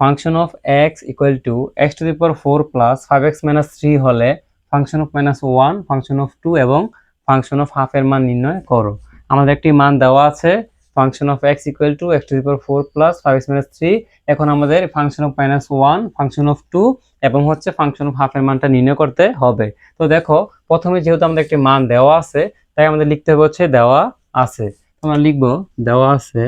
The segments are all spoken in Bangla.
Function of X equal to, X to the power four plus five X minus three হলে function of minus one, function of two এবং ফাংশন অফ হাফের মান নির্ণয় করো। আমাদের একটি মান দেওয়া আছে, function of X equal to, X to the power four plus five X minus three. এখন আমাদের function of minus one, function of two এবং হচ্ছে ফাংশন অফ হাফের মানটা নির্ণয় করতে হবে। তো দেখো, প্রথমে যেহেতু আমাদের একটি মান দেওয়া আছে, তাই আমাদের লিখতে হবে হচ্ছে দেওয়া আছে। তোমরা লিখব, দেওয়া আছে।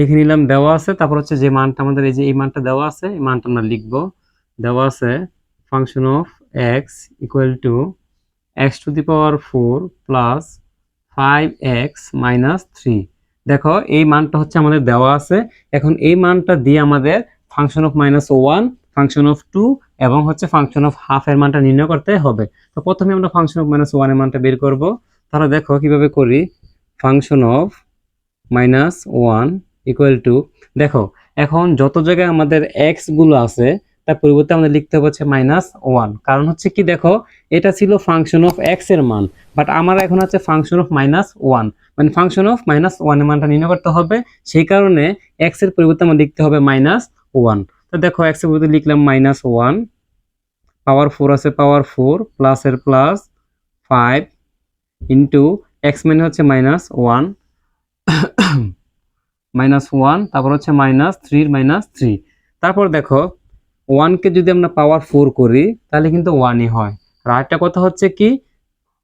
লিখে নিলাম, দেওয়া আছে। তারপর হচ্ছে যে মানটা আমাদের এই যে, এই মানটা দেওয়া আছে, এই মানটা আমরা লিখব। দেওয়া আছে function of X equal to X to the power four plus five X minus three দেখো, এই মানটা হচ্ছে আমাদের দেওয়া আছে। এখন এই মানটা দিয়ে আমাদের function of minus one function of two এবং হচ্ছে ফাংশন অফ হাফ এর মানটা নির্ণয় করতে হবে। তো প্রথমে আমরা ফাংশন অফ মাইনাস ওয়ানের মানটা বের করব। তাহলে দেখো কীভাবে করি। Function of minus one equal to দেখো, এখন যত জায়গায় আমাদের এক্সগুলো আছে, তার পরিবর্তে আমাদের লিখতে হচ্ছে মাইনাস ওয়ান কারণ হচ্ছে কি দেখো, এটা ছিল ফাংশন অফ এক্সের মান বাট আমার এখন আছে ফাংশন অফ মাইনাস ওয়ান মানে ফাংশন অফ মাইনাস ওয়ানের মানটা নির্ণয় করতে হবে, সেই কারণে এক্সের পরিবর্তে আমার লিখতে হবে মাইনাস ওয়ান তো দেখো এক্সের পরিবর্তে লিখলাম মাইনাস ওয়ান পাওয়ার ফোর আছে পাওয়ার ফোর প্লাসের প্লাস ফাইভ ইন্টু এক্স মানে হচ্ছে মাইনাস ওয়ান মাইনাস ওয়ান তারপর হচ্ছে মাইনাস থ্রির মাইনাস থ্রি তারপর দেখো ওয়ানকে যদি আমরা পাওয়ার ফোর করি, তাহলে কিন্তু ওয়ানই হয়। আর আরেকটা কথা হচ্ছে কি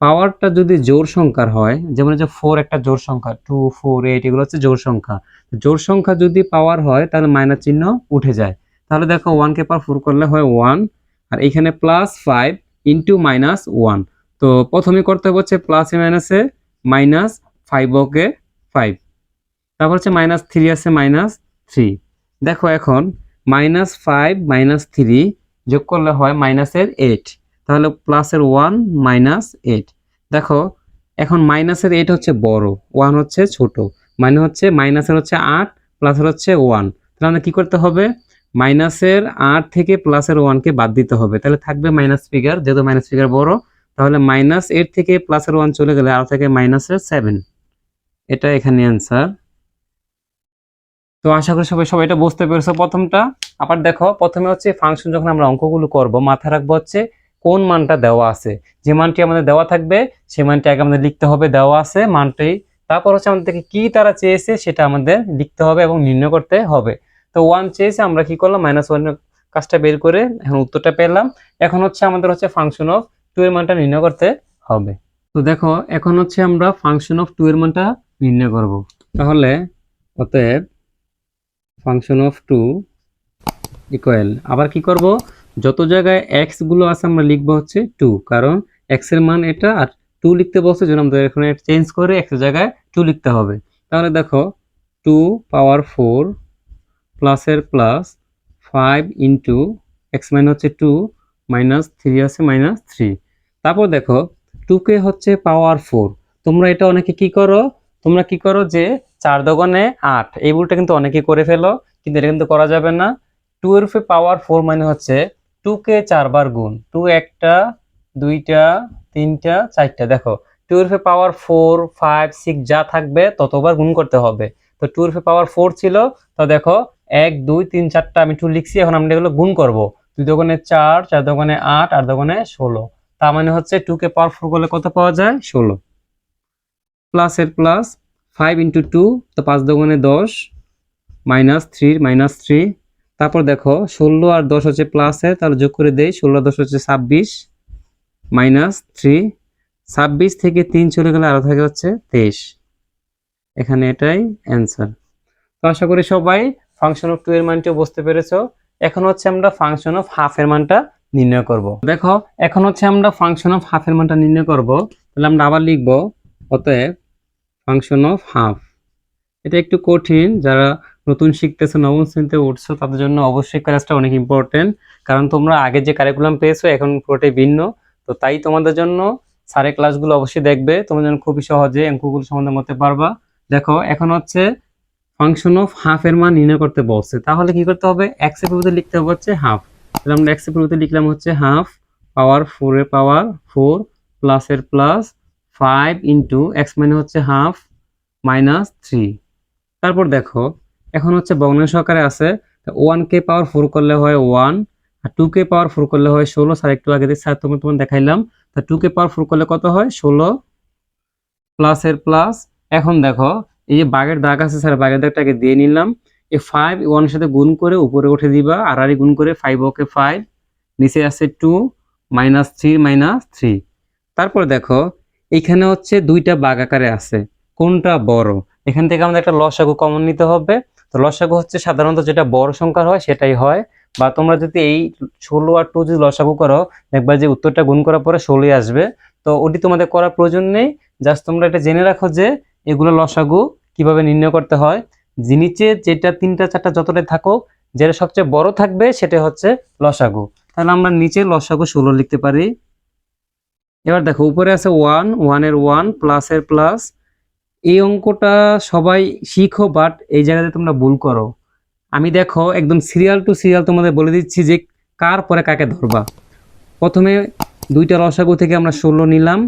পাওয়ারটা যদি জোর সংখ্যার হয়, যেমন যে ফোর একটা জোর সংখ্যা টু ফোর এইট এগুলো হচ্ছে জোর সংখ্যা। জোর সংখ্যা যদি পাওয়ার হয়, তাহলে মাইনাস চিহ্ন উঠে যায়। তাহলে দেখো ওয়ানকে পাওয়ার ফোর করলে হয় ওয়ান আর এখানে plus five into minus one তো প্রথমে করতে হবে হচ্ছে প্লাসে মাইনাসে মাইনাস ফাইভ ওকে ফাইভ তারপর হচ্ছে মাইনাস থ্রি আছে মাইনাস থ্রি দেখো এখন মাইনাস ফাইভ মাইনাস থ্রি যোগ করলে হয় মাইনাসের এইট তাহলে প্লাসের ওয়ান মাইনাস এইট দেখো, এখন মাইনাসের এইট হচ্ছে বড় ওয়ান হচ্ছে ছোট। মানে হচ্ছে মাইনাসের হচ্ছে আট প্লাসের হচ্ছে ওয়ান তাহলে আমাদের কী করতে হবে? মাইনাসের আট থেকে প্লাসের ওয়ানকে বাদ দিতে হবে। তাহলে থাকবে মাইনাস ফিগার যেহেতু মাইনাস ফিগার বড়, তাহলে মাইনাস এইট থেকে প্লাসের ওয়ান চলে গেলে আর থেকে মাইনাসের সেভেন এটা এখানে অ্যান্সার তো আশা করি সবাই সবাই এটা বুঝতে পেরেছ প্রথমটা। আবার দেখো, প্রথমে হচ্ছে ফাংশন যখন আমরা অঙ্কগুলো করব, মাথায় রাখব হচ্ছে কোন মানটা দেওয়া আছে। যে মানটি আমাদের দেওয়া থাকবে, সেই মানটি আগে আমাদের লিখতে হবে, দেওয়া আছে মানটি। তারপর হচ্ছে আমাদের থেকে কি তারা চেয়েছে, সেটা আমাদের লিখতে হবে এবং নির্ণয় করতে হবে। তো ওয়ান চেয়েছে, আমরা কি করলাম মাইনাস ওয়ানের কাজটা বের করে এখন উত্তরটা পেলাম। এখন হচ্ছে আমাদের হচ্ছে ফাংশন অফ টু এর মানটা নির্ণয় করতে হবে। তো দেখো, এখন হচ্ছে আমরা ফাংশন অফ টু এর মানটা নির্ণয় করব। তাহলে অতএব ফাংশন অফ টু ইকুয়াল আবার কি করব? যত জায়গায় এক্সগুলো আছে আমরা লিখব হচ্ছে টু কারণ এক্সের মান এটা আর টু লিখতে বলছে জন্য আমাদের এখানে চেঞ্জ করে এক্সের জায়গায় টু লিখতে হবে। তাহলে দেখো টু পাওয়ার ফোর প্লাসের প্লাস ফাইভ ইন্টু এক্স মাইন হচ্ছে টু মাইনাস থ্রি আছে মাইনাস থ্রি তারপর দেখো টুকে হচ্ছে পাওয়ার ফোর তোমরা এটা অনেকে কি করো? তোমরা কি করো যে চার দোকানে আট। এই ভুলটা কিন্তু অনেকে করে ফেলো, কিন্তু এটা কিন্তু করা যাবে না। টু এর পাওয়ার ফোর মানে হচ্ছে টু কে চারবার গুণ। টু একটা, দুইটা, তিনটা, চারটা। দেখো টু এর পাওয়ার ফোর ফাইভ সিক্স যা থাকবে, ততবার গুণ করতে হবে। তো টু এর পাওয়ার ফোর ছিল, তো দেখো, এক, দুই, তিন, চারটা আমি টু লিখছি, এখন আমরা এগুলো গুণ করব। দুই দোকানে চার চার দোকানে আট আর দোকানে ষোলো। তার মানে হচ্ছে টু কে পাওয়ার ফোর করলে কত পাওয়া যায়? ষোলো। প্লাসের প্লাস ফাইভ ইন্টু টু তো পাঁচ দোকানে দশ মাইনাস থ্রি মাইনাস থ্রি তারপর দেখো, ষোলো আর দশ হচ্ছে প্লাসের তাহলে যোগ করে দেই, ষোলো দশ হচ্ছে ছাব্বিশ মাইনাস থ্রি ছাব্বিশ থেকে তিন চলে গেলে আরও থাকে হচ্ছে তেইশ। এখানে এটাই অ্যান্সার তো আশা করি সবাই ফাংশন অফ টু এর মানটিও বুঝতে পেরেছ। এখন হচ্ছে আমরা ফাংশন অফ হাফ এর মানটা নির্ণয় করব। দেখো, এখন হচ্ছে আমরা ফাংশন অফ হাফ এর মানটা নির্ণয় করব। তাহলে আমরা আবার লিখব, অতএব ফাংশন অফ হাফ এটা একটু কঠিন, যারা নতুন শিখতেছো, নবম শ্রেণীতে উঠছো, তাদের জন্য অবশ্যই ক্লাসটা অনেক ইম্পর্টেন্ট কারণ তোমরা আগে যে কারিকুলাম পেয়েছ, এখন পুরোটাই ভিন্ন। তো তাই তোমাদের জন্য সারে ক্লাসগুলো অবশ্যই দেখবে। তোমাদের জন্য খুবই সহজে অঙ্কগুলো সম্বন্ধে করতে পারবা। দেখো, এখন হচ্ছে ফাংশন অফ হাফ এর মান নির্ণয় করতে বলছে। তাহলে কি করতে হবে? এক্সের পরিবর্তে লিখতে হবে হচ্ছে হাফ তাহলে আমরা এক্সের পরিবর্তে লিখলাম হচ্ছে হাফ পাওয়ার ফোর এর পাওয়ার ফোর প্লাস এর প্লাস ফাইভ ইন্টু এক্স মানে হচ্ছে হাফ মাইনাস থ্রি তারপর দেখো, এখন হচ্ছে ভগ্নাংশ আকারে আছে ওয়ান কে পাওয়ার ফোর করলে হয় ওয়ান আর টু কে পাওয়ার ফোর করলে হয় ষোলো স্যার একটু আগে স্যার তোমার তোমার দেখাইলাম, তা টু কে পাওয়ার ফোর করলে কত হয়? ষোলো প্লাস এর প্লাস এখন দেখো, এই যে বাঘের দাগ আছে স্যার বাঘের দাগটাকে দিয়ে নিলাম, এই ফাইভ ওয়ানের সাথে গুণ করে উপরে উঠে দিবা, আর আর গুণ করে ফাইভ ওকে ফাইভ নিচে আছে two minus three minus three তারপর দেখো এখানে হচ্ছে দুইটা বাঘ আকারে আছে। কোনটা বড়? এখান থেকে আমাদের একটা লসাগু কমন নিতে হবে। তো লসাগু হচ্ছে সাধারণত যেটা বড় সংখ্যার হয়, সেটাই হয়। বা তোমরা যদি এই ষোলো আর টু যদি লসাগু করো, দেখবা যে উত্তরটা গুণ করার পরে ষোলোই আসবে। তো ওটি তোমাদের করার প্রয়োজন নেই। জাস্ট তোমরা এটা জেনে রাখো যে এগুলো লসাগু কীভাবে নির্ণয় করতে হয়। যে নিচে যেটা তিনটা, চারটা যতটাই থাকুক, যেটা সবচেয়ে বড় থাকবে সেটা হচ্ছে লসাগু। তাহলে আমরা নিচে লসাগু ষোলো লিখতে পারি। এবার দেখো, উপরে আছে ওয়ান ওয়ানের ওয়ান প্লাসের প্লাস এই অঙ্কটা সবাই শিখো বাট এই জায়গাতে তোমরা ভুল করো। আমি দেখো, একদম সিরিয়াল টু সিরিয়াল তোমাদের বলে দিচ্ছি যে কার পরে কাকে ধরবা। প্রথমে দুইটা লসাগু থেকে আমরা ষোলো নিলাম।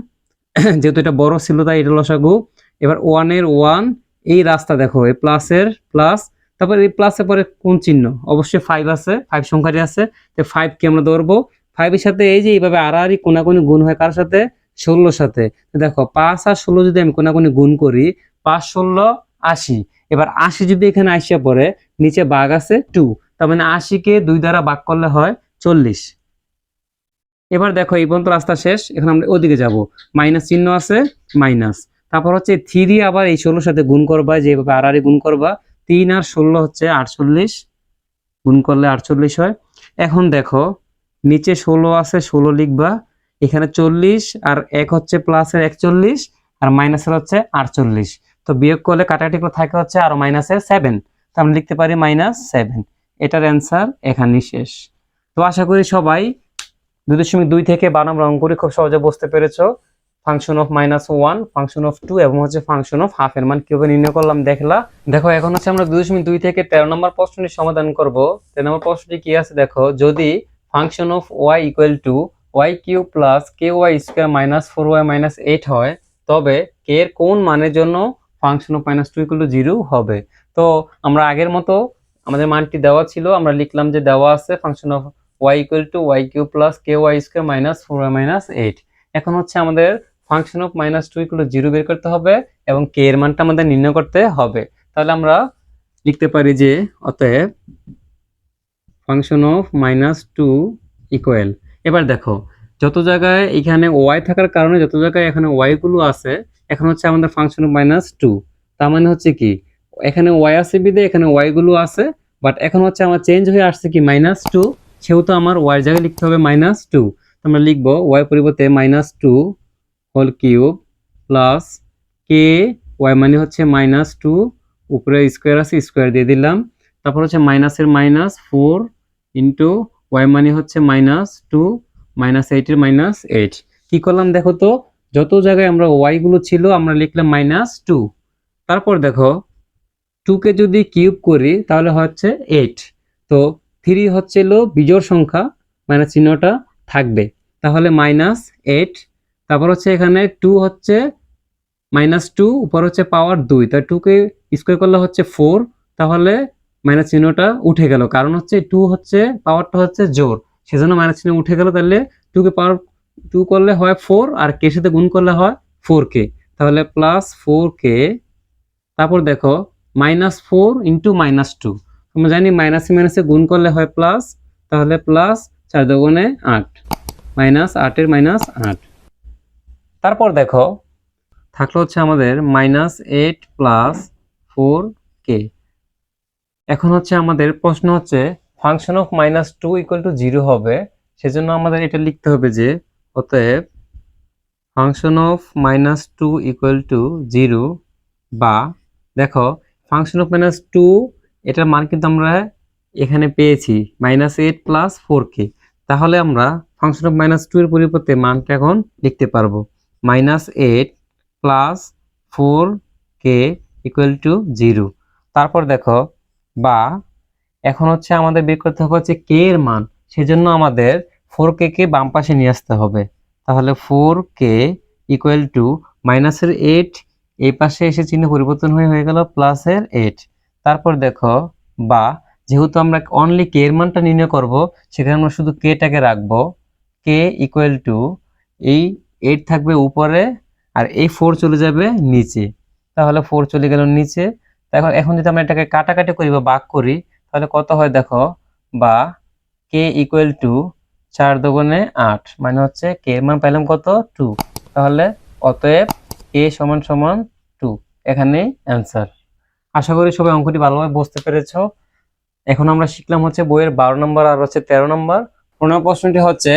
যেহেতু এটা বড় ছিল, তাই এটা লসাগু। এবার ওয়ানের ওয়ান এই রাস্তা দেখো, এই প্লাসের প্লাস তারপর এই প্লাসের পরে কোন চিহ্ন? অবশ্যই ফাইভ আছে ফাইভ সংখ্যাটি আছে। তো ফাইভকে আমরা ধরবো। ফাইভের সাথে এই যে এইভাবে আড়াআড়ি কোনাকুনি গুণ হয় কার সাথে? ষোলোর সাথে। দেখো, পাঁচ আর ষোলো যদি আমি কোনাকুনি গুণ করি, পাঁচ, ষোলো, আশি। এবার আশি যদি এখানে আসিয়া পড়ে, নিচে বাঘ আছে টু। তার মানে আশিকে দুই দ্বারা ভাগ করলে হয় চল্লিশ। এবার দেখো, এই পর্যন্ত রাস্তা শেষ। এখন আমরা ওদিকে যাব। মাইনাস চিহ্ন আছে, মাইনাস। তারপর হচ্ছে থ্রি আবার এই ষোলোর সাথে গুণ করবা, যেভাবে আড়াআড়ি গুণ করবা। তিন আর ষোলো হচ্ছে আটচল্লিশ। গুণ করলে আটচল্লিশ হয়। এখন দেখো নিচে ষোলো আছে, ষোলো লিখবা। এখানে চল্লিশ, আর এক হচ্ছে প্লাসের একচল্লিশ, আর মাইনাসের হচ্ছে আটচল্লিশ। তো বিয়োগ করলে কাটাকাটি করে থাকে হচ্ছে আর মাইনাসের সেভেন তো আমরা লিখতে পারি মাইনাস সেভেন এটার অ্যান্সার এখানেই শেষ। তো আশা করি সবাই দুই দশমিক দুই থেকে নম্বর অঙ্ক করে খুব সহজে বুঝতে পেরেছ। Function of minus one function of two এবং হচ্ছে ফাংশন অফ হাফ এর মান কীভাবে নির্ণয় করলাম দেখলা। দেখো, এখন হচ্ছে আমরা দুই দশমিক দুই থেকে তেরো নম্বর প্রশ্নটি সমাধান করব। তেরো নম্বর প্রশ্নটি কি আছে? দেখো, যদি function of Y equal to Y cube plus K Y square minus four Y minus eight হয়, তবে কে এর কোন মানের জন্য function of minus two equal to zero হবে? তো আমরা আগের মতো আমাদের মানটি দেওয়া ছিল, আমরা লিখলাম যে দেওয়া আছে function of Y equal to Y cube plus K Y square minus four Y minus eight এখন হচ্ছে আমাদের function of minus two equal to zero বের করতে হবে এবং কে এর মানটা আমাদের নির্ণয় করতে হবে। তাহলে আমরা লিখতে পারি যে অতএব function of minus two equal. এবার দেখো, যত জায়গায় এখানে ওয়াই থাকার কারণে, যত জায়গায় এখানে ওয়াই গুলো আছে, এখন হচ্ছে আমাদের ফাংশন অফ মাইনাস টু। তার মানে হচ্ছে কি, এখানে ওয়াই আছে বিদে, এখানে ওয়াই গুলো আছে বাট এখন হচ্ছে আমার চেঞ্জ হয়ে আসছে কি মাইনাস টু, সেহেতু আমার ওয়াই জায়গায় লিখতে হবে মাইনাস টু। আমরা লিখব ওয়াই পরিবর্তে minus two whole cube plus K Y মানে হচ্ছে মাইনাস টু, উপরে স্কোয়ার আছে স্কোয়ার দিয়ে দিলাম। তারপর হচ্ছে মাইনাসের মাইনাস ফোর ইন্টু ওয়াই মানে হচ্ছে মাইনাস টু মাইনাস এইটের মাইনাস এইট কি করলাম দেখো তো? যত জায়গায় আমরা ওয়াই গুলো ছিল, আমরা লিখলাম মাইনাস টু তারপর দেখো টুকে যদি কিউব করি, তাহলে হচ্ছে এইট তো থ্রি হচ্ছিল বিজোড় সংখ্যা মাইনাস চিহ্নটা থাকবে। তাহলে মাইনাস এইট তারপর হচ্ছে এখানে টু হচ্ছে মাইনাস টু উপর হচ্ছে পাওয়ার দুই। তা টুকে স্কোয়ার করলে হচ্ছে ফোর তাহলে মাইনাস চিহ্নটা উঠে গেল। কারণ হচ্ছে টু হচ্ছে পাওয়ারটা হচ্ছে জোর। সেজন্য মাইনাস চিহ্ন উঠে গেল, তাহলে টুকে পাওয়ার টু করলে হয় ফোর আর কে সাথে গুণ করলে হয় ফোর কে তাহলে প্লাস ফোর কে তারপর দেখো minus four into minus two আমরা জানি মাইনাসে মাইনাসে গুণ করলে হয় প্লাস তাহলে প্লাস চার দোগুণে আট। মাইনাস আটের মাইনাস আট। তারপর দেখো, থাকল হচ্ছে আমাদের minus eight plus four K এখন হচ্ছে আমাদের প্রশ্ন হচ্ছে function of minus two equal to zero হবে। সেজন্য আমাদের এটা লিখতে হবে যে, অতএব function of minus two equal to zero বা, দেখো ফাংশন অফ মাইনাস টু এটার মান কিন্তু আমরা এখানে পেয়েছি minus eight plus four K. তাহলে আমরা ফাংশন অফ মাইনাস টু এর পরিবর্তে মানটা এখন লিখতে পারব। Minus eight plus four K equal to zero তারপর দেখো বা এখন হচ্ছে আমাদের বের করতে হবে হচ্ছে কে এর মান। সেজন্য আমাদের ফোর কে কে বাম পাশে নিয়ে আসতে হবে। তাহলে ফোর কে ইকুয়াল টু মাইনাসের এইট এই পাশে এসে চিহ্ন পরিবর্তন হয়ে হয়ে গেল প্লাসের এইট তারপর দেখো, বা যেহেতু আমরা অনলি কে এর মানটা নির্ণয় করব, সেখানে আমরা শুধু কেটাকে রাখব। কে ইকুয়াল টু এই এইট থাকবে উপরে আর এই ফোর চলে যাবে নিচে। তাহলে ফোর চলে গেল নিচে। দেখো এখন যদি আমরা এটাকে কাটাকাটি করি বা বাক করি, তাহলে কত হয় দেখো? বা কে ইকুয়াল টু চার দোগুণে আট মানে হচ্ছে কে এর মান পেলাম কত? টু তাহলে অতএব কে সমান সমান টু এখানেই অ্যান্সার আশা করি সবাই অঙ্কটি ভালোভাবে বুঝতে পেরেছ। এখন আমরা শিখলাম হচ্ছে বইয়ের বারো নম্বর আর হচ্ছে তেরো নম্বর। পনেরো প্রশ্নটি হচ্ছে,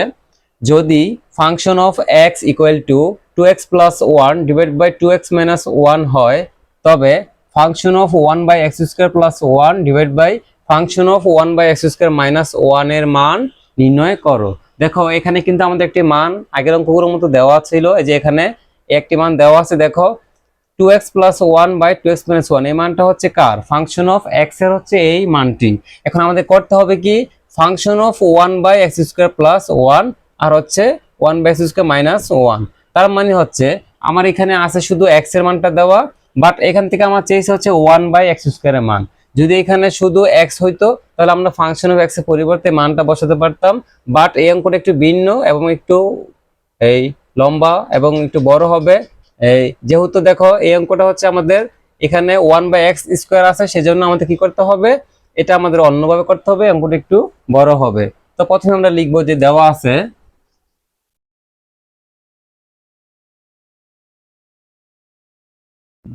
যদি function of X equal to two X plus one divide by two X minus one হয়, তবে function of one by X square plus one divide by function of one by X square minus ওয়ানের মান নির্ণয় করো। দেখো, এখানে কিন্তু আমাদের একটি মান আগের অঙ্কগুলোর মতো দেওয়া ছিল, এই যে এখানে একটি মান দেওয়া আছে, দেখো two X plus one by two X minus one এই মানটা হচ্ছে কার? ফাংশন অফ এক্সের হচ্ছে এই মানটি। এখন আমাদের করতে হবে কি? Function of one by X square plus one আর হচ্ছে one by X square minus one তার মানে হচ্ছে, আমার এখানে আছে শুধু এক্সের মানটা দেওয়া বাট এখান থেকে আমার চেয়েছে হচ্ছে ওয়ান বাই এক্স স্কোয়ারের মান। যদি এখানে শুধু এক্স হইতো, তাহলে আমরা ফাংশন অফ এক্সের পরিবর্তে মানটা বসাতে পারতাম। বাট এই অঙ্কটা একটু ভিন্ন এবং একটু এই লম্বা এবং একটু বড় হবে। এই যেহেতু দেখো, এই অঙ্কটা হচ্ছে আমাদের এখানে ওয়ান বাই এক্স স্কোয়ার আছে, সেজন্য আমাদের কি করতে হবে? এটা আমাদের অন্যভাবে করতে হবে, অঙ্কটা একটু বড় হবে। তো প্রথমে আমরা লিখব যে দেওয়া আছে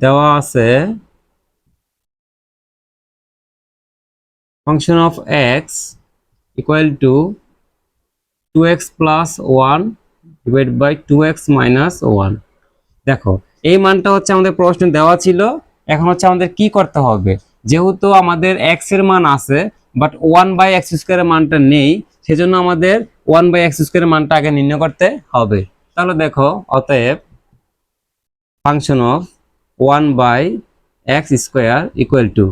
দেওয়া আছে function of X equal to two X plus one divide by two X minus one. দেখো, এই মানটা হচ্ছে আমাদের প্রশ্ন দেওয়া ছিল। এখন হচ্ছে আমাদের কি করতে হবে? যেহেতু আমাদের এক্সের মান আছে বাট ওয়ান বাই এক্স স্কোয়ারের মানটা নেই, সেজন্য আমাদের ওয়ান বাই এক্স স্কোয়ারের মানটা আগে নির্ণয় করতে হবে। তাহলে দেখো, অতএব function of one by X square equal to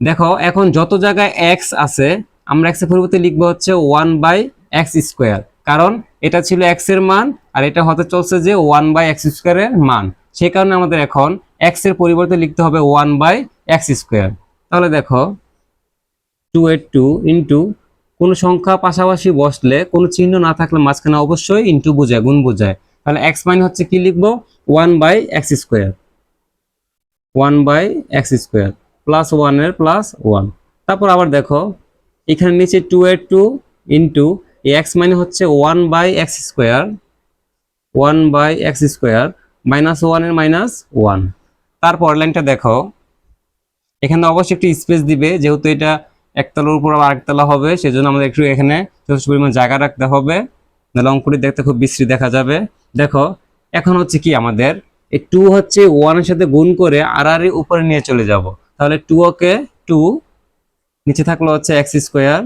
দেখো, এখন যত জায়গায় এক্স আছে, আমরা এক্সের পরিবর্তে লিখব হচ্ছে ওয়ান বাই এক্স স্কোয়ার কারণ এটা ছিল এক্সের মান, আর এটা হতে চলছে যে ওয়ান বাই এক্স স্কোয়ারের মান। সেই কারণে আমাদের এখন এক্সের পরিবর্তে লিখতে হবে ওয়ান বাই এক্স স্কোয়ার তাহলে দেখো টু এইট টু ইন্টু কোনো সংখ্যা পাশাপাশি বসলে, কোনো চিহ্ন না থাকলে মাঝখানে অবশ্যই ইন্টু বোঝায়, গুণ বোঝায়। তাহলে এক্স মাইন হচ্ছে কি লিখব? One by X square one by X square, plus ওয়ানের প্লাস ওয়ান। তারপর আবার দেখো, এখানে নিচে টু এর টু ইন্টু এক্স মানে হচ্ছে one by x square, one by x square, minus ওয়ানের মাইনাস ওয়ান। তারপর লাইনটা দেখো, এখানে অবশ্যই একটি স্পেস দিবে, যেহেতু এটা একতলার উপর আবার আরেকতলা হবে, সেজন্য আমাদের একটু এখানে যথেষ্ট পরিমাণ জায়গা রাখতে হবে। নাহলে অঙ্কটি দেখতে খুব বিশ্রী দেখা যাবে। দেখো, এখন হচ্ছে কি আমাদের এই টু হচ্ছে ওয়ানের সাথে গুণ করে আর আর উপরে নিয়ে চলে যাব। তাহলে টু ওকে টু নিচে থাকল হচ্ছে এক্স স্কোয়ার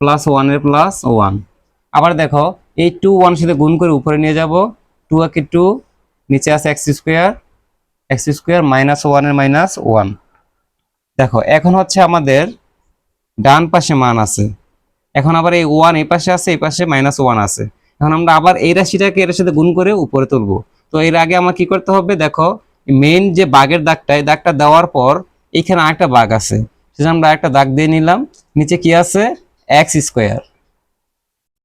প্লাস ওয়ানের প্লাস ওয়ান আবার দেখো, এই টু ওয়ানের সাথে গুণ করে উপরে নিয়ে যাব। টু ওকে টু নিচে আছে x square x square minus ওয়ানের মাইনাস ওয়ান দেখো, এখন হচ্ছে আমাদের ডান পাশে মান আছে। এখন আবার এই ওয়ান এই পাশে আছে, এই পাশে মাইনাস ওয়ান আছে। এখন আমরা আবার এই রাশিটাকে এর সাথে গুণ করে উপরে তুলবো। তো এর আগে আমার কি করতে হবে? দেখো মেইন যে বাঘের দাগটা, এই দাগটা দেওয়ার পর এখানে আরেকটা বাঘ আছে। সেজন্য আমরা একটা দাগ দিয়ে নিলাম। নিচে কি আছে? এক্স স্কোয়ার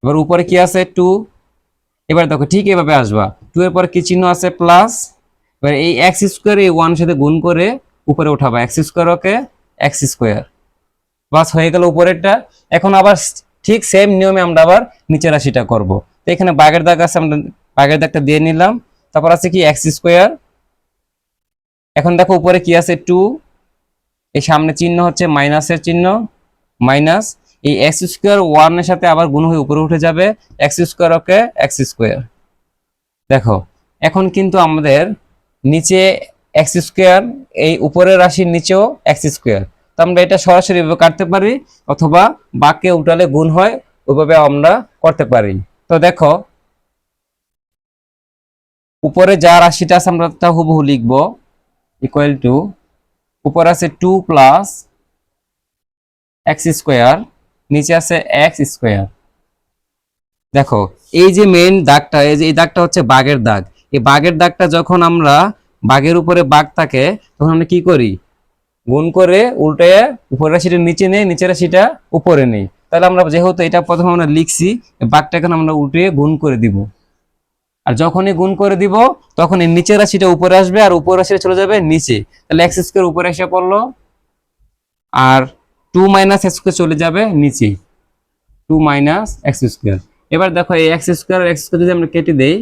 এবার উপরে কি আছে? টু এবার দেখো, ঠিক এভাবে আসবা। টু এর পরে কি চিহ্ন আছে? প্লাস এবার এই এক্স স্কোয়ার এই ওয়ান সাথে গুণ করে উপরে উঠাবা। X square okay x square বাস, হয়ে গেল উপরেরটা। এখন আবার ঠিক সেম নিয়মে আমরা আবার নিচের রাশিটা করব। তো এখানে বাঘের দাগ আছে, আমরা বাঘের দাগটা দিয়ে নিলাম। তারপর আছে কি এক্স স্কোয়ার? এখন দেখো উপরে কি আছে? টু এই সামনে চিহ্ন হচ্ছে মাইনাসের চিহ্ন, মাইনাস। এই এক্স স্কোয়ার ওয়ানের সাথে আবার গুণ হয়ে উপরে উঠে যাবে। X square okay x square. দেখো, এখন কিন্তু আমাদের নিচে এক্স স্কোয়ার, এই উপরের রাশির নিচেও এক্স স্কোয়ার। তো আমরা এটা সরাসরি এভাবে কাটতে পারি, অথবা বাক্যে উঠালে গুণ হয়, ওইভাবে আমরা করতে পারি। তো দেখো উপরে যা রাশিটা আছে আমরা তা হুবহু লিখব ইকুয়াল টু উপরে আছে টু প্লাস এক্স স্কোয়ার নিচে আছে এক্স স্কোয়ার দেখো, এই যে মেইন দাগটা, এই যে এই দাগটা হচ্ছে বাঘের দাগ। এই বাঘের দাগটা যখন আমরা বাঘের উপরে বাঘ থাকে, তখন আমরা কি করি? গুণ করে উল্টে উপরের রাশিটা নিচে নেই, নিচের রাশিটা উপরে নেই। তাহলে আমরা যেহেতু এটা প্রথমে আমরা লিখছি, এই বাঘটাকে আমরা উল্টে গুণ করে দিব। আর যখনই গুণ করে দিব তখন এই নিচের রাশিটা উপরে আসবে আর উপরের রাশিটা চলে যাবে নিচে। তাহলে এক্স স্কোয়ার উপরে এসে পড়ল। আর টু মাইনাস এক্স স্কোয়ার চলে যাবে নিচে। টু মাইনাস এক্স স্কোয়ার এবার দেখো এই এক্স স্কোয়ার এক্স স্কোয়ার যদি আমরা কেটে দেই,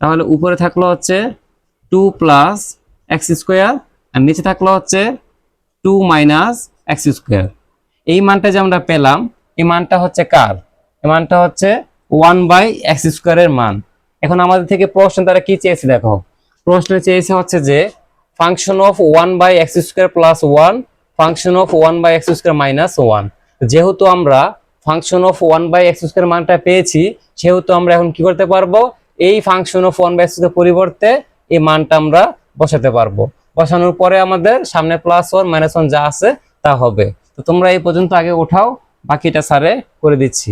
তাহলে উপরে থাকল হচ্ছে টু প্লাস এক্স স্কোয়ার আর নিচে থাকল হচ্ছে টু মাইনাস এক্স স্কোয়ার এই মানটা যে আমরা পেলাম, এই মানটা হচ্ছে কার? এই মানটা হচ্ছে ওয়ান বাই এক্স স্কোয়ারের মান। এখন আমাদের থেকে প্রশ্ন, তারা কি চেয়েছে দেখো? প্রশ্ন চেয়েছে হচ্ছে যে function of one by x square plus one function of one by x square minus one যেহেতু আমরা function of one by x square মানটা পেয়েছি, সেহেতু আমরা এখন কি করতে পারব? এই function of one by x square পরিবর্তে এই মানটা আমরা বসাতে পারব। বসানোর পরে আমাদের সামনে প্লাস ওয়ান মাইনাস ওয়ান যা আছে তা হবে। তো তোমরা এই পর্যন্ত আগে ওঠাও, বাকিটা স্যারে করে দিচ্ছি।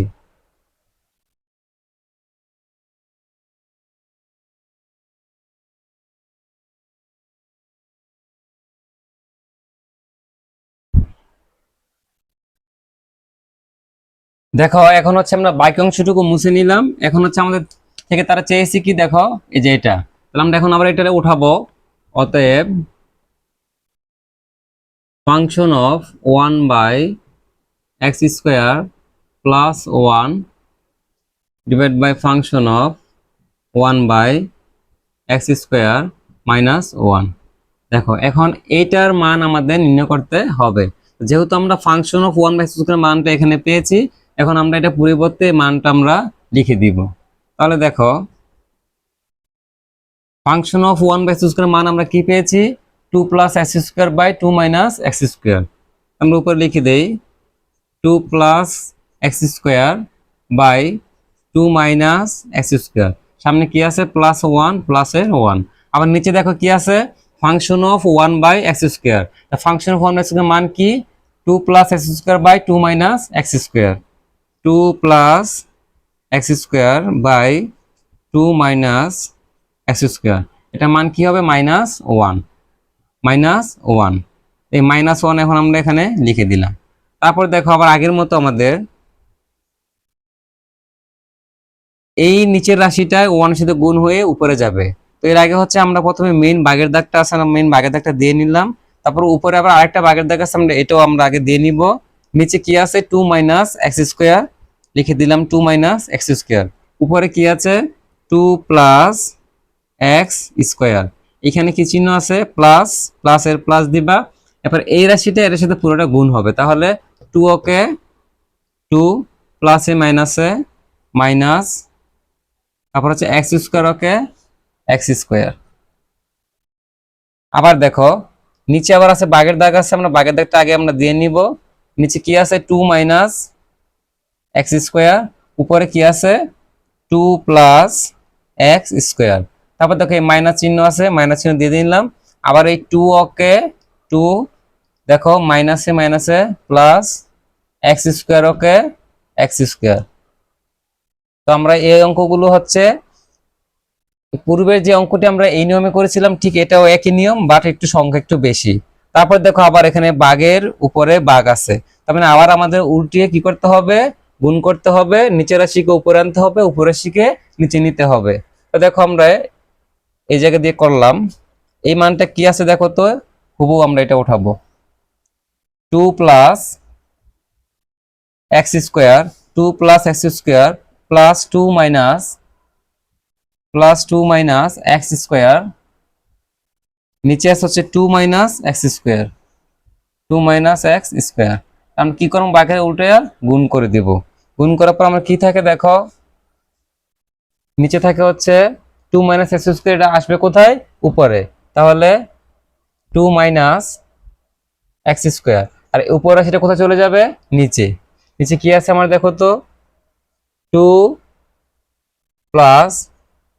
দেখো, এখন হচ্ছে আমরা বাকি অংশটুকু মুছে নিলাম। এখন হচ্ছে আমাদের থেকে তারা চেয়েছি কি, দেখো, এই যে এটা। তাহলে আমরা এখন আবার এটা উঠাবো। অতএব function of one by x square plus one divide by function of one by x square minus one দেখো, এখন এইটার মান আমাদের নির্ণয় করতে হবে। যেহেতু আমরা function of one by x square মানটা এখানে পেয়েছি এখন আমরা এটা পরিবর্তে মানটা আমরা লিখে দিব। তাহলে দেখো function of one by square মান আমরা কি পেয়েছি? Two plus x square by two minus x square আমরা উপরে লিখে দেই two plus x square by two minus x square সামনে কি আছে? প্লাস ওয়ান প্লাসের ওয়ান আবার নিচে দেখো কি আছে? Function of one by x square function of one by square মান কি? Two plus x square by two minus x square two plus x square by two minus x square এটা মান কি হবে? মাইনাস ওয়ান মাইনাস ওয়ান এই মাইনাস ওয়ান এখন আমরা এখানে লিখে দিলাম। তারপর দেখো আবার আগের মতো আমাদের এই নিচের রাশিটায় ওয়ানের সাথে গুণ হয়ে উপরে যাবে। তো এর আগে হচ্ছে আমরা প্রথমে মেইন বাগের দাগটা আছে মেইন বাগের দাগটা দিয়ে নিলাম। তারপর উপরে আবার আরেকটা বাগের দাগ আছে, আমরা এটাও আমরা আগে দিয়ে নিব। নিচে কি আছে? টু মাইনাস এক্স স্কোয়ার লিখে দিলাম টু মাইনাস এক্স স্কোয়ার উপরে কি আছে? টু প্লাস এক্স স্কোয়ার এখানে কি চিহ্ন আছে? প্লাস প্লাস এর প্লাস দিবা। এরপর এই রাশিটা, এর সাথে পুরোটা গুণ হবে। তাহলে টু ওকে টু প্লাসে মাইনাসে মাইনাস তারপর হচ্ছে x square okay x square আবার দেখো, নিচে আবার আছে বাগের দাগ আছে, আমরা বাগের দাগটা আগে আমরা দিয়ে নিব। নিচে কি আছে? টু মাইনাস এক্স স্কোয়ার উপরে কি আছে? টু প্লাস এক্স স্কোয়ার তারপর দেখো এই মাইনাস চিহ্ন আছে মাইনাস চিহ্ন দিয়ে দিলাম। আবার এই টু ওকে টু দেখো মাইনাসে মাইনাসে plus x square okay x square তো আমরা এই অঙ্কগুলো হচ্ছে, পূর্বের যে অঙ্কটি আমরা এই নিয়মে করেছিলাম, ঠিক এটাও একই নিয়ম বাট একটু সংখ্যা একটু বেশি। তারপর দেখো আবার এখানে বাঘের উপরে বাঘ আছে। তার মানে আবার আমাদের উল্টিয়ে কি করতে হবে? গুণ করতে হবে, নিচের রাশিকে উপরে আনতে হবে, উপরের রাশিকে নিচে নিতে হবে। তো দেখো আমরা এই জায়গা দিয়ে করলাম। এই মানটা কি আছে দেখো তো? হুবু আমরা এটা উঠাবো। Two plus x square, two plus x square plus two minus, plus two minus x square নিচে আছে হচ্ছে two minus x square two minus x square আমরা কি করব? বাঘের উল্টে গুণ করে দিব। গুণ করার পর আমরা কি থাকে দেখো? নিচে থাকে হচ্ছে টু মাইনাস এক্স স্কোয়ার এটা আসবে কোথায়? উপরে। তাহলে টু মাইনাস এক্স স্কোয়ার আর উপরে সেটা কোথায় চলে যাবে? নিচে। নিচে কি আছে আমার দেখো তো? Two plus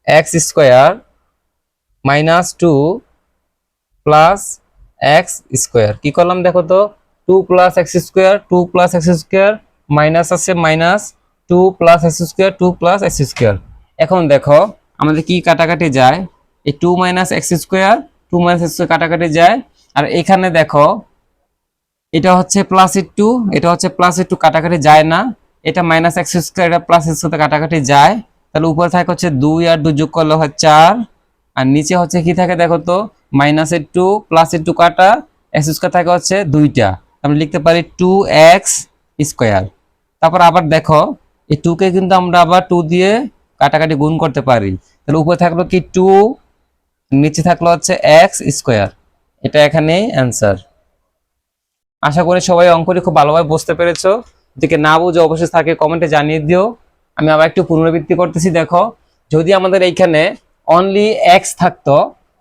x square minus two plus x square কি করলাম দেখো তো? Two plus x square two plus x square minus আছে minus two plus x square two plus x square এখন দেখো, আমাদের কি কাটাকাটি যায়? এই two minus x square two minus x কাটাকাটি যায়। আর এখানে দেখো, এটা হচ্ছে প্লাস এর টু এটা হচ্ছে প্লাস এর টু কাটাকাটি যায় না। এটা মাইনাস এক্স স্কোয়ার এটা প্লাস এক্স কাটাকাটি যায়। তাহলে উপরে থাকে হচ্ছে দুই আর দুই যোগ করলে হয় চার। আর নিচে হচ্ছে কি থাকে দেখো তো? মাইনাস এর টু প্লাস এর টু কাটা এক্স স্কোয়ার থাকে হচ্ছে দুইটা। আমরা লিখতে পারি টু এক্স স্কোয়ার তারপর আবার দেখো, এই টু কে কিন্তু আমরা আবার টু দিয়ে কাটাকাটি গুণ করতে পারি। তাহলে উপরে থাকল কি টু নিচে থাকল হচ্ছে এক্স স্কোয়ার এটা এখানেই অ্যান্সার আশা করি সবাই অঙ্কটি খুব ভালোভাবে বুঝতে পেরেছ। যদি না বুঝে অবশ্যই থাকে কমেন্টে জানিয়ে দিও। আমি আবার একটু পুনরাবৃত্তি করতেছি, দেখো। যদি আমাদের এইখানে অনলি এক্স থাকতো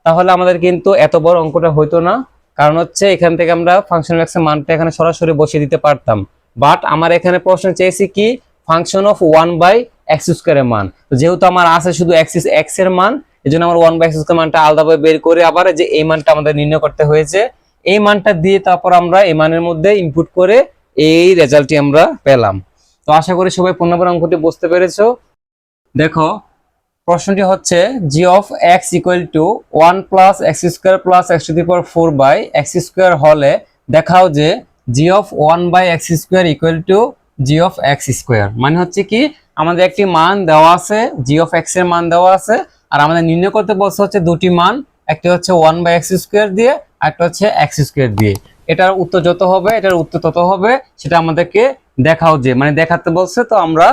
তাহলে আমাদের কিন্তু এত বড় অঙ্কটা হইতো না। কারণ হচ্ছে এখান থেকে আমরা ফাংশন এর মানটা এখানে সরাসরি বসিয়ে দিতে পারতাম। বাট আমার এখানে প্রশ্ন চেয়েছি কি? Function of one by x স্কোয়ারের মান। তো যেহেতু আমার আছে শুধু এক্সিস এক্সের মান এই জন্য আমার ওয়ান বাই এক্স মানটা আলাদাভাবে বের করে আবার যে এই মানটা আমাদের নির্ণয় করতে হয়েছে। এই মানটা দিয়ে তারপর আমরা এই মানের মধ্যে ইনপুট করে এই রেজাল্টটি আমরা পেলাম। তো আশা করি সবাই পূর্ণবার অঙ্কটি বুঝতে পেরেছ। দেখো প্রশ্নটি হচ্ছে g of x equal to one plus x square plus x to the power four by x square হলে দেখাও যে g of one by x square equal to g of x square মানে হচ্ছে কি, আমাদের একটি মান দেওয়া আছে জি অফ এক্সের মান দেওয়া আছে, আর আমাদের নির্ণয় করতে বলছে হচ্ছে দুটি মান, একটি হচ্ছে ওয়ান বাই এক্স স্কোয়ার দিয়ে একটা হচ্ছে এক্স স্কোয়ার দিয়ে। এটার উত্তর যত হবে, এটার উত্তর তত হবে, সেটা আমাদেরকে দেখাও যে। মানে দেখাতে বলছে তো আমরা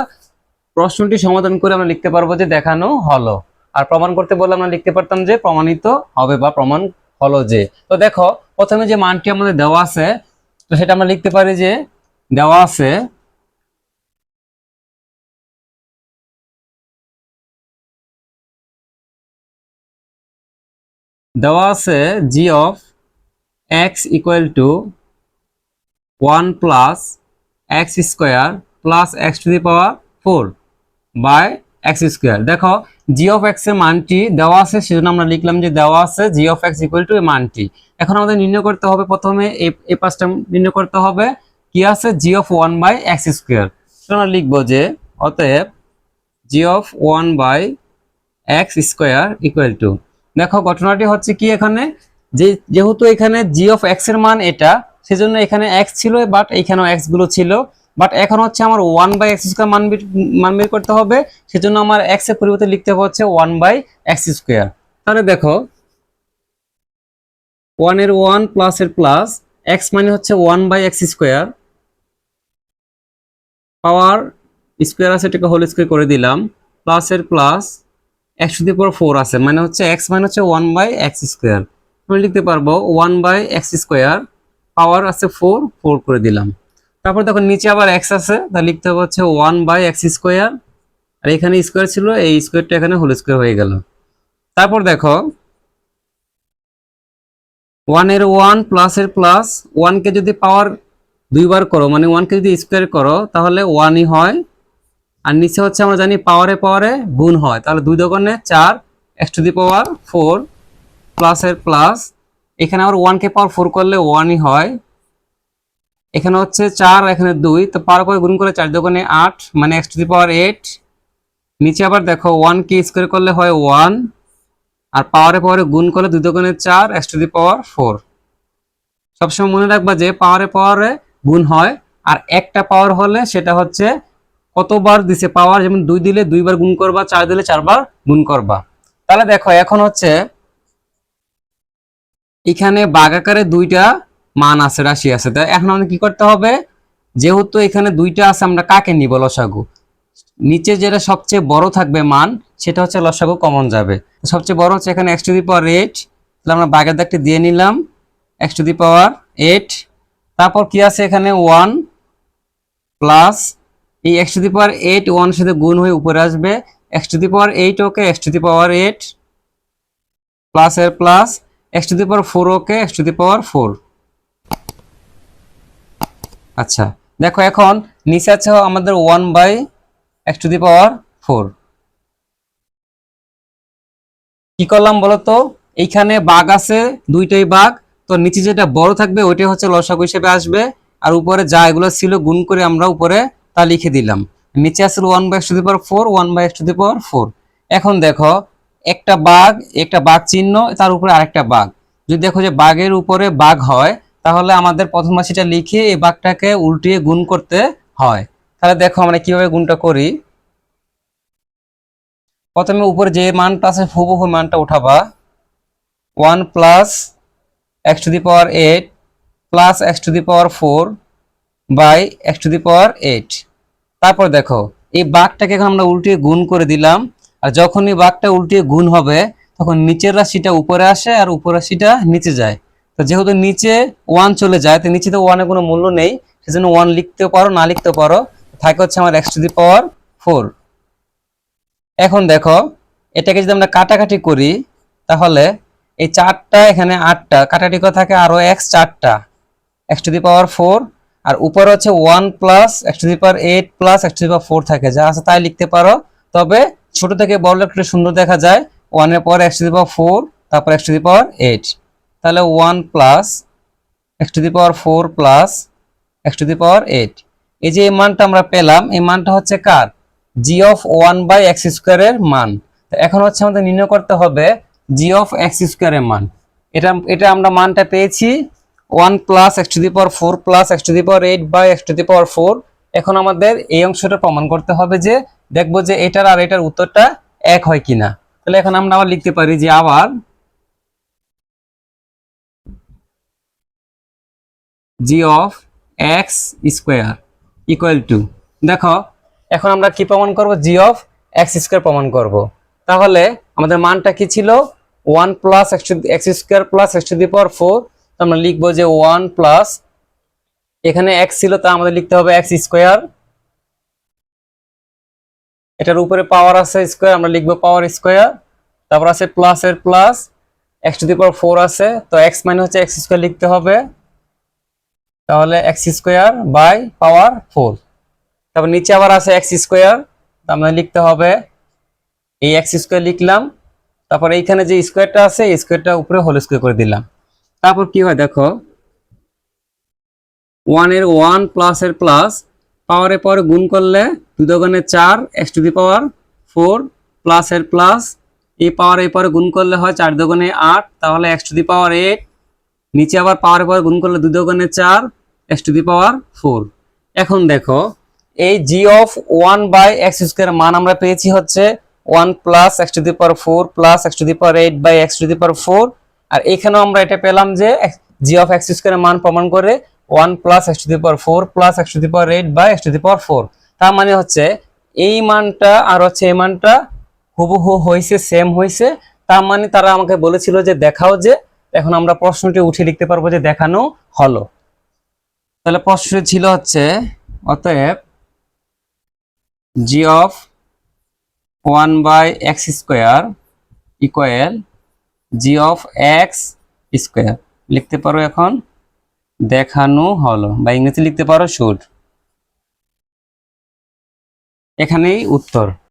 প্রশ্নটি সমাধান করে আমরা লিখতে পারব যে দেখানো হলো। আর প্রমাণ করতে বললে আমরা লিখতে পারতাম যে প্রমাণিত হবে বা প্রমাণ হলো যে। তো দেখো, প্রথমে যে মানটি আমাদের দেওয়া আছে, তো সেটা আমরা লিখতে পারি যে দেওয়া আছে দেওয়া আছে g of x equal to one plus x square plus x to the power four by x square দেখো জি অফ এক্সের মানটি দেওয়া আছে, সেজন্য আমরা লিখলাম যে দেওয়া আছে g of x equal to মানটি। এখন আমাদের নির্ণয় করতে হবে প্রথমে এই পাঁচটা নির্ণয় করতে হবে। কি আছে? G of one by x square আমরা লিখব যে, অতএব g of one by x square equal to দেখো, ঘটনাটি হচ্ছে কি এখানে? যে, যেহেতু এখানে জি অফ এক্সের মান এটা, সেজন্য এখানে এক্স ছিল বাট এখানেও এক্সগুলো ছিল। বাট এখন হচ্ছে আমার ওয়ান বাই এক্স স্কোয়ার মান মান বের করতে হবে, সেজন্য আমার এক্সের পরিবর্তে লিখতে হবে হচ্ছে ওয়ান বাই এক্স স্কোয়ার তাহলে দেখো ওয়ানের ওয়ান প্লাস এর প্লাস এক্স মানে হচ্ছে one by x square power square আছে, এটাকে হোল স্কোয়ার করে দিলাম প্লাস এর plus x to the power four আছে মানে হচ্ছে এক্স মানে হচ্ছে ওয়ান বাই এক্স স্কোয়ার আমি লিখতে পারব one by x square power আছে ফোর ফোর করে দিলাম। তারপর দেখো নিচে আবার এক্স আছে, তা লিখতে হবে হচ্ছে ওয়ান বাই এক্স স্কোয়ার আর এখানে স্কোয়ার ছিল, এই স্কোয়ারটা এখানে হোল স্কোয়ার হয়ে গেল। তারপর দেখো ওয়ানের ওয়ান প্লাস এর প্লাস ওয়ানকে যদি পাওয়ার দুইবার করো মানে ওয়ানকে যদি স্কোয়ার করো, তাহলে ওয়ানই হয়। আর নিচে হচ্ছে আমরা জানি পাওয়ারে পাওয়ারে গুণ হয়, তাহলে দুই দোকানে চার x to the power four plus এর প্লাস এখানে আবার ওয়ানকে পাওয়ার ফোর করলে ওয়ানই হয়। এখানে হচ্ছে চার, এখানে দুই। তো পাওয়ার করে গুণ করে চার দোকানে আট মানে x to the power eight. নিচে আবার দেখো ওয়ান কে স্কোয়ার করলে হয় ওয়ান আর পাওয়ারে পাওয়ারে গুণ করলে দুই দোকানে চার, x to the power four সবসময় মনে রাখবা যে পাওয়ারে পাওয়ারে গুণ হয়, আর একটা পাওয়ার হলে সেটা হচ্ছে কতবার দিছে পাওয়ার যেমন দুই দিলে দুইবার গুণ করবা, চার দিলে চারবার গুণ করবা। তাহলে দেখো, এখন হচ্ছে এখানে বাঘ আকারে দুইটা মান আছে, রাশি আছে। তাই এখন আমাদের কি করতে হবে? যেহেতু এখানে দুইটা আছে, আমরা কাকে নিব? লসাগু। নিচে যেটা সবচেয়ে বড় থাকবে মান, সেটা হচ্ছে লসাগু কমন যাবে। সবচেয়ে বড় হচ্ছে এখানে x to the power eight তাহলে আমরা বাঘের দাগটি দিয়ে নিলাম। X to the power eight তারপর কি আছে এখানে? ওয়ান প্লাস এই x to the power eight one সাথে গুণ হয়ে উপরে আসবে। X to the power eight okay x to the power eight plus এর plus x to the power four okay x to the power four আচ্ছা দেখো এখন নিচে আছে আমাদের one by x to the power four কি করলাম বলতো? এইখানে বাঘ আছে, দুইটাই বাঘ। তো নিচে যেটা বড় থাকবে, ওইটাই হচ্ছে লসাগু হিসেবে আসবে। আর উপরে যা এগুলো ছিল, গুণ করে আমরা উপরে তা লিখে দিলাম। নিচে আসলে one by x to the power four one by x to the power four এখন দেখো, একটা বাঘ একটা বাঘ চিহ্ন, তার উপরে আরেকটা বাঘ। যদি দেখো যে বাঘের উপরে বাঘ হয় তাহলে আমাদের প্রথম রাশিটা লিখে এই বাঘটাকে উল্টিয়ে গুণ করতে হয়। তাহলে দেখো আমরা কীভাবে গুণটা করি। প্রথমে উপরে যে মানটা আছে, হুবহু মানটা উঠাবা। One plus x to the power eight plus x to the power four by x to the power eight. তারপর দেখো, এই বাঘটাকে এখন আমরা উল্টিয়ে গুণ করে দিলাম। আর যখন এই বাঘটা উল্টিয়ে গুণ হবে, তখন নিচের রাশিটা উপরে আসে আর উপর রাশিটা নিচে যায়। তো যেহেতু নিচে ওয়ান চলে যায়, তো নিচে তো ওয়ানের কোনো মূল্য নেই, সেজন্য ওয়ান লিখতেও পারো, না লিখতে পারো, থাকে হচ্ছে আমার x to the power four এখন দেখো, এটাকে যদি আমরা কাটাকাটি করি, তাহলে এই চারটা এখানে আটটা, কাটাকাটি করে থাকে আরও এক্স চারটা x to the power four আর উপরে হচ্ছে one plus x to the power eight plus x to the power four থাকে, যা আছে তাই লিখতে পারো। তবে ছোট থেকে বড় লিখলে সুন্দর দেখা যায় ওয়ানের পর x to the power four তারপর x to the power eight তাহলে one plus x to the power four plus x to the power eight এই যে এই মানটা আমরা পেলাম, এই মানটা হচ্ছে কার? G of one by x স্কোয়ারের মান। এখন হচ্ছে আমাদের নির্ণয় করতে হবে জি অফ এক্স স্কোয়ারের মান। এটা এটা আমরা মানটা পেয়েছি one plus x to the power four plus x to the power eight by x to the power four এখন আমাদের এই অংশটা প্রমাণ করতে হবে যে দেখব যে এটার আর এটার উত্তরটা এক হয় কিনা। তাহলে এখন আমরা আবার লিখতে পারি যে আবার g of x square equal to দেখো, এখন আমরা কি প্রমাণ করব? জি অফ এক্স স্কোয়ার প্রমাণ করব। তাহলে আমাদের মানটা কি ছিল? One plus x square plus x to the power four আমরা লিখব যে ওয়ান প্লাস এখানে এক্স ছিল, তা আমাদের লিখতে হবে এক্স স্কোয়ার এটার উপরে পাওয়ার আছে স্কোয়ার আমরা লিখব পাওয়ার স্কোয়ার তারপর আছে প্লাস এর plus x to the power four আছে। তো এক্স মানে হচ্ছে এক্স স্কোয়ার লিখতে হবে। তাহলে x square by power four তারপর নিচে আবার আছে এক্স স্কোয়ার আমরা লিখতে হবে, এই এক্স স্কোয়ার লিখলাম, তারপর এইখানে যে স্কোয়ারটা আছে, এই স্কোয়ারটা উপরে হোল স্কোয়ার করে দিলাম। তারপর কি হয় দেখো ওয়ানের ওয়ান প্লাস এর প্লাস পাওয়ারের পরে গুণ করলে দোকানে চার x to the power four plus এর প্লাস এই পাওয়ার এই পরে গুণ করলে হয় চার দোকানে আট, তাহলে x to the power eight নিচে আবার পাওয়ারের পরে গুণ করলে দোকানে চার x to the power four. এখন দেখো, এই g of one by x square মান আমরা পেয়েছি হচ্ছে one plus x to the power four plus x to the power eight by x to the power four আর এখানেও আমরা এটা পেলাম যে জি অফ এক্স স্কোয়ারের মান প্রমাণ করে one plus x to the power four plus x to the power eight by x to the power four তার মানে হচ্ছে এই মানটা আর হচ্ছে এই মানটা হুবহু হয়েছে সেম হয়েছে তার মানে তারা আমাকে বলেছিল যে দেখাও যে, এখন আমরা প্রশ্নটি উঠে লিখতে পারব যে দেখানো হলো। তাহলে প্রশ্নটি ছিল হচ্ছে, অতএব g of one by x square equal g of x square লিখতে পারো এখন? দেখানো হলো, বা ইংরেজি লিখতে পারো শুড এখানেই উত্তর।